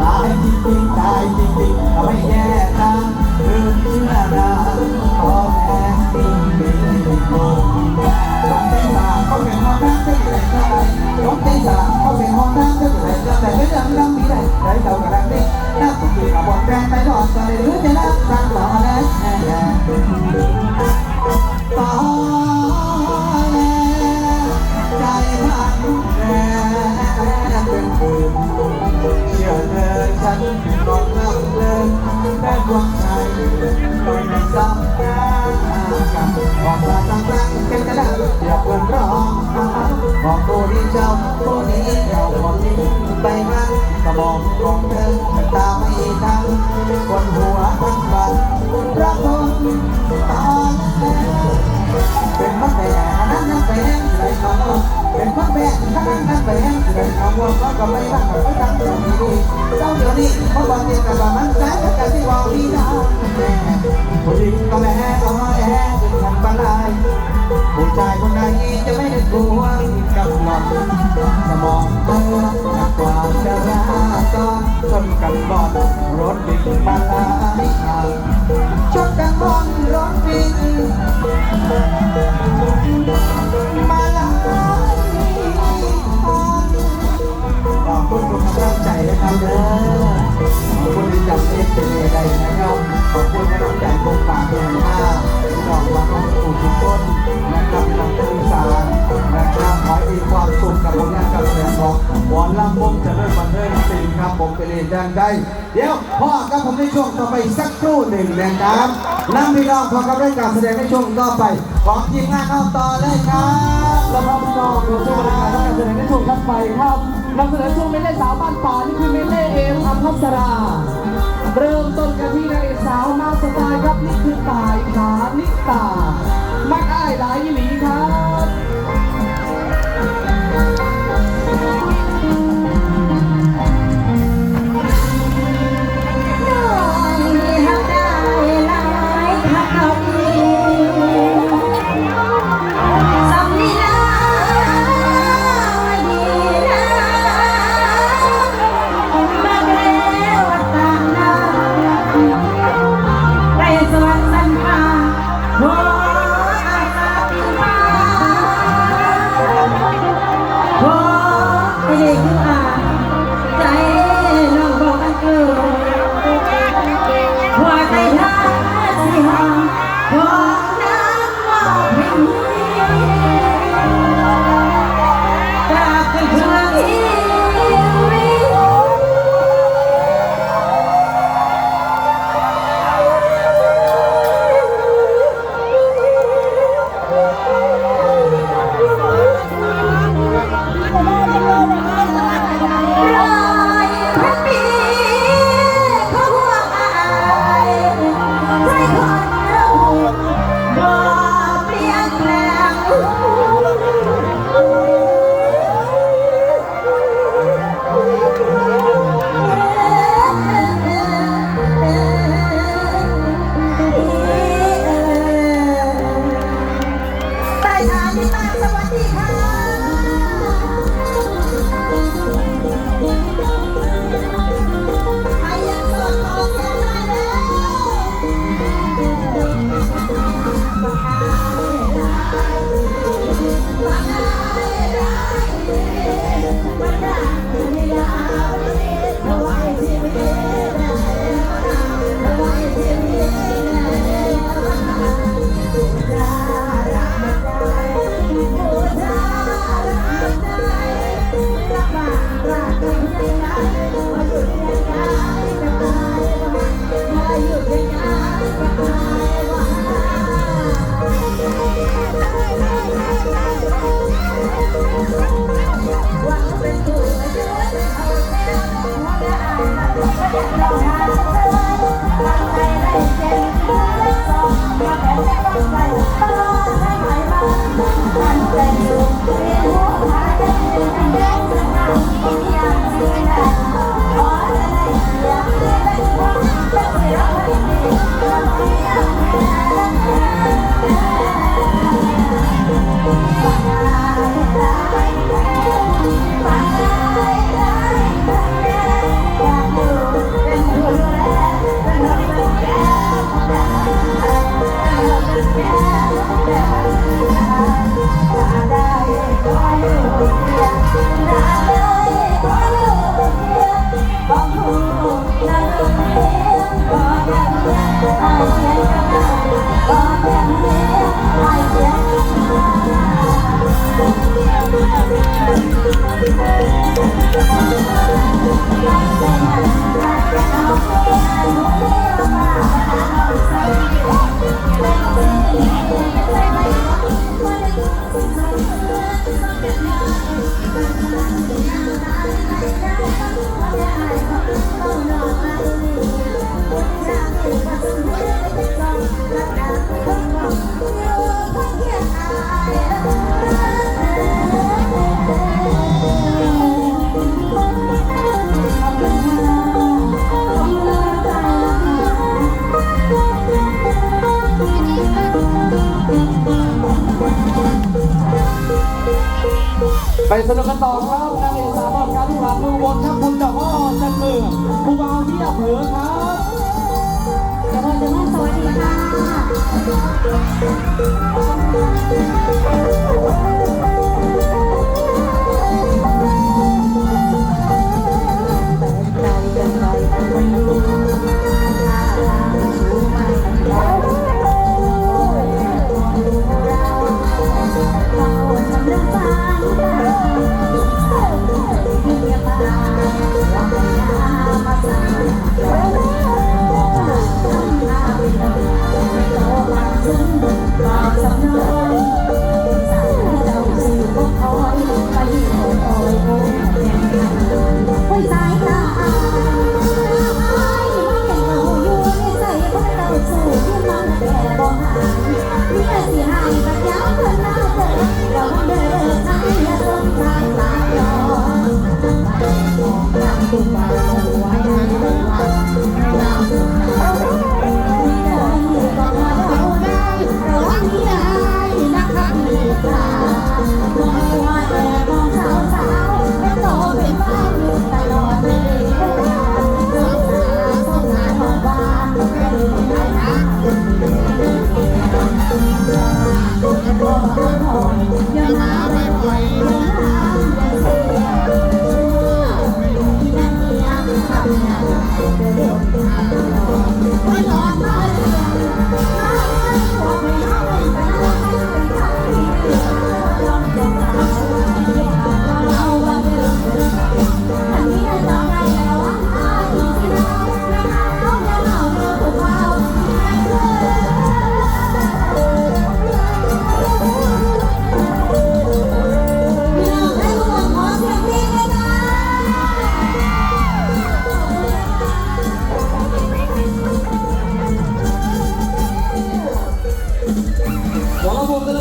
ตายจริงๆตายจริงๆทำให้แย่ตาลืมเชื่อนาพอแพ้จริงจริงโง่ลงที่สามเขาเป็นห้องน้ำที่ไหนก็ได้ต้องที่สามเขาเป็นห้องน้ำที่ไหนก็ได้ไม่จำน้ำมีได้ได้เท่ากันนี้น้ำผมกินกับบอลแรงไปหลอดก็ได้รู้จะได้ เป็นพักแบกอันนั้นนั่นเป็นใจเขาว่าเขาก็ไม่รักเขาตั้งใจดีเจ้าเดี๋ยวนี้เขาบอกเดียกันว่ามันแสนกันที่ว่าดีนะผู้หญิงก็แม่ก็แม่จนทันปลายผู้ชายคนไหนจะไม่ได้กลัวกับหล่อนสมองเธอหนักกว่าจะราจรชนกันบอดรถวิ่งมาลายทาง เด้อขอบคุณที่จำเอฟเป็นใดนะครับขอบคุณกำลังใจคงฝากเงินมาพี่น้องมาน้องสู่ทุกคนนะครับพี่น้องทุกสารนะครับขอให้มีความสุขกับผลงานการแสดงของหมอลำวงเจริญบันเทิงศิลป์ครับผมเป็นเองดังได้เดี๋ยวพ่อกับผมในช่วงต่อไปสักครู่หนึ่งนะครับน้ำพี่น้องพอกับเรายการแสดงในช่วงต่อไปของทีมงานเข้าต่อเลยครับแล้วครับพี่น้องดูช่วงรายการการแสดงในช่วงถัดไปครับ นำเสนอช่วงเมเล่สาวบ้านป่านี่คือเมเล่เอมอัมพัสรา เริ่มต้นกันที่นางเอกสาวมาสไตล์ครับนี่คือตายขานิตา มักอ้ายหลายหลี Oh, no, ไปสนุกกันต่อครับนางเอกสาวบอลการที่หลังมือบนครับคุณดอกอ้อจันเมืองผู้บ่าวที่อำเภอครับเดี๋ยวเราจะมาสวัสดีค่ะ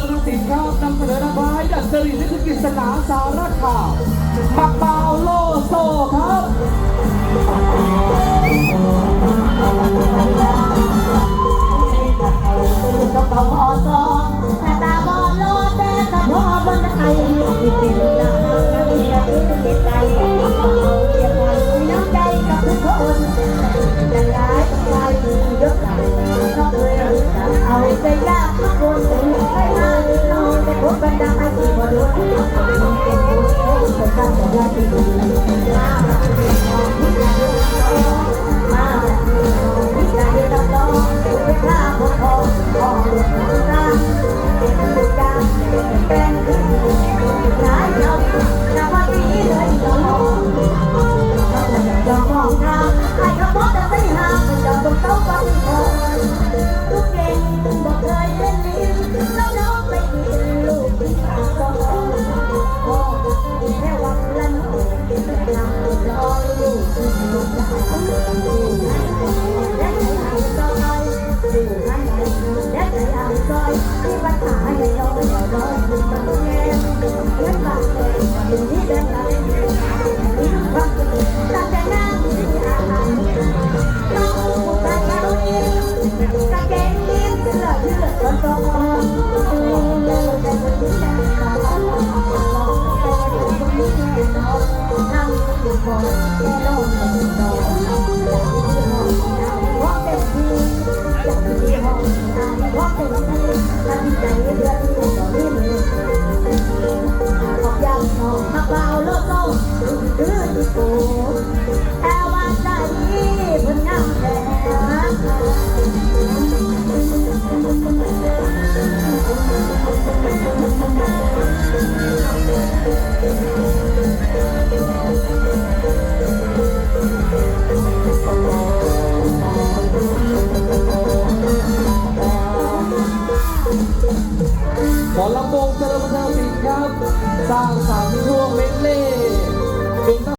นำสินค้านำเสนอร้ายดัดจริตนิติกิจสนาสารคามปักเปาโลโซครับตาบอดโลแต่ตาบอดโลแต่ตาบอดบนไทย hablar con